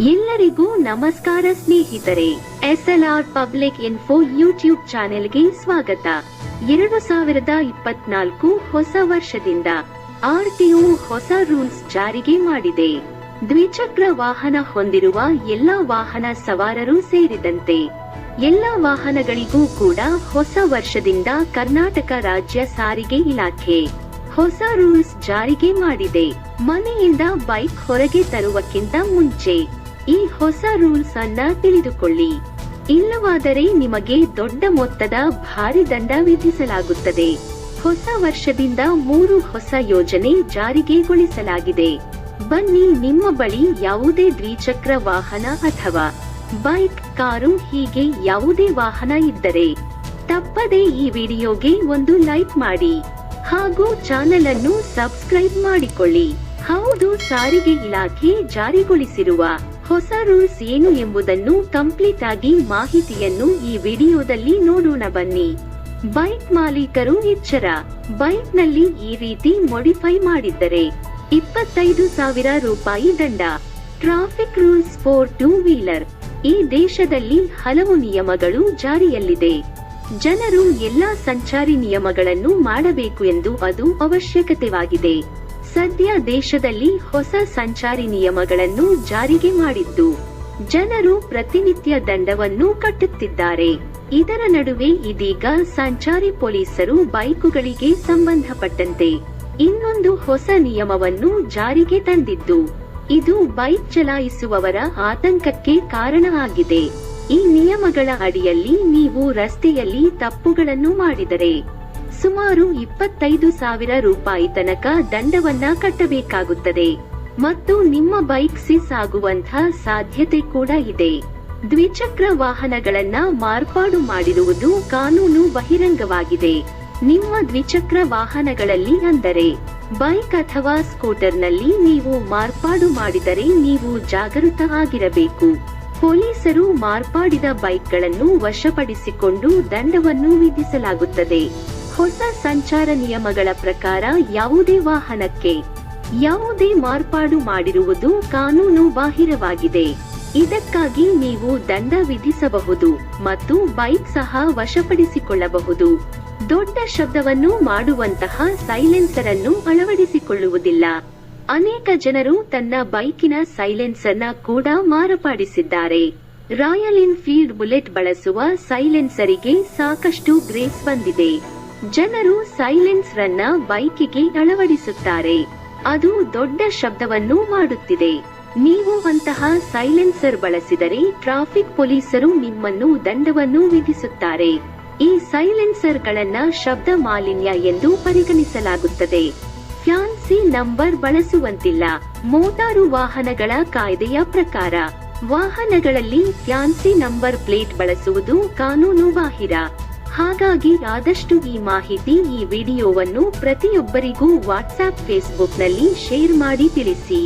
ಎಲ್ಲರಿಗೂ ನಮಸ್ಕಾರ ಸ್ನೇಹಿತರೆ ಆರ್ ಪಬ್ಲಿಕ್ ಇನ್ಫೋ ಯೂಟ್ಯೂಬ್ ಚಾನೆಲ್ಗೆ ಸ್ವಾಗತ. ಎರಡು ಸಾವಿರದ ಇಪ್ಪತ್ನಾಲ್ಕು ಹೊಸ ವರ್ಷದಿಂದ ಆರ್ಟಿಒ ಹೊಸ ರೂಲ್ಸ್ ಜಾರಿಗೆ ಮಾಡಿದೆ. ದ್ವಿಚಕ್ರ ವಾಹನ ಹೊಂದಿರುವ ಎಲ್ಲಾ ವಾಹನ ಸವಾರರು ಸೇರಿದಂತೆ ಎಲ್ಲ ವಾಹನಗಳಿಗೂ ಕೂಡ ಹೊಸ ವರ್ಷದಿಂದ ಕರ್ನಾಟಕ ರಾಜ್ಯ ಸಾರಿಗೆ ಇಲಾಖೆ ಹೊಸ ರೂಲ್ಸ್ ಜಾರಿಗೆ ಮಾಡಿದೆ. ಮನೆಯಿಂದ ಬೈಕ್ ಹೊರಗೆ ತರುವಕ್ಕಿಂತ ಮುಂಚೆ ಈ ಹೊಸ ರೂಲ್ಸ್ ಅನ್ನ ತಿಳಿದುಕೊಳ್ಳಿ. ಇಲ್ಲವಾದರೆ ನಿಮಗೆ ದೊಡ್ಡ ಮೊತ್ತದ ಭಾರಿ ದಂಡ ವಿಧಿಸಲಾಗುತ್ತದೆ. ಹೊಸ ವರ್ಷದಿಂದ ಮೂರು ಹೊಸ ಯೋಜನೆ ಜಾರಿಗೆಗೊಳಿಸಲಾಗಿದೆ. ಬನ್ನಿ ನಿಮ್ಮ ಬಳಿ ಯಾವುದೇ ದ್ವಿಚಕ್ರ ವಾಹನ ಅಥವಾ ಬೈಕ್, ಕಾರು ಹೀಗೆ ಯಾವುದೇ ವಾಹನ ಇದ್ದರೆ ತಪ್ಪದೆ ಈ ವಿಡಿಯೋಗೆ ಒಂದು ಲೈಕ್ ಮಾಡಿ. ಹಾಗೂ ಚಾನೆಲ್ ಅನ್ನು ಸಬ್ಸ್ಕ್ರೈಬ್ ಮಾಡಿಕೊಳ್ಳಿ. ಹೌದು, ಸಾರಿಗೆ ಇಲಾಖೆ ಜಾರಿಗೊಳಿಸಿರುವ ಹೊಸ ರೂಲ್ಸ್ ಏನು ಎಂಬುದನ್ನು ಕಂಪ್ಲೀಟ್ ಆಗಿ ಮಾಹಿತಿಯನ್ನು ಈ ವಿಡಿಯೋದಲ್ಲಿ ನೋಡೋಣ ಬನ್ನಿ. ಬೈಕ್ ಮಾಲೀಕರು ಎಚ್ಚರ. ಬೈಕ್ನಲ್ಲಿ ಈ ರೀತಿ ಮೋಡಿಫೈ ಮಾಡಿದ್ದರೆ ಇಪ್ಪತ್ತೈದು ಸಾವಿರ ರೂಪಾಯಿ ದಂಡ. Traffic rules for two wheeler. ಈ ದೇಶದಲ್ಲಿ ಹಲವು ನಿಯಮಗಳು ಜಾರಿಯಲ್ಲಿದೆ. ಜನರು ಎಲ್ಲಾ ಸಂಚಾರಿ ನಿಯಮಗಳನ್ನು ಮಾಡಬೇಕು ಎಂದು ಅದು ಅವಶ್ಯಕತೆವಾಗಿದೆ. ಸದ್ಯ ದೇಶದಲ್ಲಿ ಹೊಸ ಸಂಚಾರಿ ನಿಯಮಗಳನ್ನು ಜಾರಿಗೆ ಮಾಡಿದ್ದು, ಜನರು ಪ್ರತಿನಿತ್ಯ ದಂಡವನ್ನು ಕಟ್ಟುತ್ತಿದ್ದಾರೆ. ಇದರ ನಡುವೆ ಇದೀಗ ಸಂಚಾರಿ ಪೊಲೀಸರು ಬೈಕುಗಳಿಗೆ ಸಂಬಂಧಪಟ್ಟಂತೆ ಇನ್ನೊಂದು ಹೊಸ ನಿಯಮವನ್ನು ಜಾರಿಗೆ ತಂದಿದ್ದು, ಇದು ಬೈಕ್ ಚಲಾಯಿಸುವವರ ಆತಂಕಕ್ಕೆ ಕಾರಣ ಆಗಿದೆ. ಈ ನಿಯಮಗಳ ಅಡಿಯಲ್ಲಿ ನೀವು ರಸ್ತೆಯಲ್ಲಿ ತಪ್ಪುಗಳನ್ನು ಮಾಡಿದರೆ ಸುಮಾರು ಇಪ್ಪತ್ತೈದು ಸಾವಿರ ರೂಪಾಯಿ ತನಕ ದಂಡವನ್ನ ಕಟ್ಟಬೇಕಾಗುತ್ತದೆ. ಮತ್ತು ನಿಮ್ಮ ಬೈಕ್ ಸಿಸ್ ಆಗುವಂತಹ ಸಾಧ್ಯತೆ ಕೂಡ ಇದೆ. ದ್ವಿಚಕ್ರ ವಾಹನಗಳನ್ನ ಮಾರ್ಪಾಡು ಮಾಡಿರುವುದು ಕಾನೂನು ಬಹಿರಂಗವಾಗಿದೆ. ನಿಮ್ಮ ದ್ವಿಚಕ್ರ ವಾಹನಗಳಲ್ಲಿ ಅಂದರೆ, ಬೈಕ್ ಅಥವಾ ಸ್ಕೂಟರ್ನಲ್ಲಿ ನೀವು ಮಾರ್ಪಾಡು ಮಾಡಿದರೆ ನೀವು ಜಾಗೃತ ಆಗಿರಬೇಕು. ಪೊಲೀಸರು ಮಾರ್ಪಾಡಿದ ಬೈಕ್ಗಳನ್ನು ವಶಪಡಿಸಿಕೊಂಡು ದಂಡವನ್ನು ವಿಧಿಸಲಾಗುತ್ತದೆ. ಹೊಸ ಸಂಚಾರ ನಿಯಮಗಳ ಪ್ರಕಾರ ಯಾವುದೇ ವಾಹನಕ್ಕೆ ಯಾವುದೇ ಮಾರ್ಪಾಡು ಮಾಡಿರುವುದು ಕಾನೂನು ಬಾಹಿರವಾಗಿದೆ. ಇದಕ್ಕಾಗಿ ನೀವು ದಂಡ ವಿಧಿಸಬಹುದು ಮತ್ತು ಬೈಕ್ ಸಹ ವಶಪಡಿಸಿಕೊಳ್ಳಬಹುದು. ದೊಡ್ಡ ಶಬ್ದವನ್ನು ಮಾಡುವಂತಹ ಸೈಲೆನ್ಸರ್ ಅನ್ನು ಅಳವಡಿಸಿಕೊಳ್ಳುವುದಿಲ್ಲ. ಅನೇಕ ಜನರು ತನ್ನ ಬೈಕಿನ ಸೈಲೆನ್ಸರ್ನ ಕೂಡ ಮಾರ್ಪಾಡಿಸಿದ್ದಾರೆ. ರಾಯಲ್ ಎನ್ಫೀಲ್ಡ್ ಬುಲೆಟ್ ಬಳಸುವ ಸೈಲೆನ್ಸರಿಗೆ ಸಾಕಷ್ಟು ಗ್ರೇಸ್ ಬಂದಿದೆ. ಜನರು ಸೈಲೆನ್ಸ್ ರನ್ನ ಬೈಕಿಗೆ ಅಳವಡಿಸುತ್ತಾರೆ. ಅದು ದೊಡ್ಡ ಶಬ್ದವನ್ನು ಮಾಡುತ್ತಿದೆ. ನೀವು ಅಂತಹ ಸೈಲೆನ್ಸರ್ ಬಳಸಿದರೆ ಟ್ರಾಫಿಕ್ ಪೊಲೀಸರು ನಿಮ್ಮನ್ನು ದಂಡವನ್ನು ವಿಧಿಸುತ್ತಾರೆ. ಈ ಸೈಲೆನ್ಸರ್ ಗಳನ್ನ ಶಬ್ದ ಮಾಲಿನ್ಯ ಎಂದು ಪರಿಗಣಿಸಲಾಗುತ್ತದೆ. ಫ್ಯಾನ್ಸಿ ನಂಬರ್ ಬಳಸುವಂತಿಲ್ಲ. ಮೋಟಾರು ವಾಹನಗಳ ಕಾಯ್ದೆಯ ಪ್ರಕಾರ. ವಾಹನಗಳಲ್ಲಿ ಫ್ಯಾನ್ಸಿ ನಂಬರ್ ಪ್ಲೇಟ್ ಬಳಸುವುದು ಕಾನೂನು ಬಾಹಿರ ಹಾಗಾಗಿ ಆದಷ್ಟು ಈ ಮಾಹಿತಿ ಈ ವಿಡಿಯೋವನ್ನು ಪ್ರತಿಯೊಬ್ಬರಿಗೂ ವಾಟ್ಸ್ಆಪ್ ಫೇಸ್ಬುಕ್ನಲ್ಲಿ ಶೇರ್ ಮಾಡಿ ತಿಳಿಸಿ.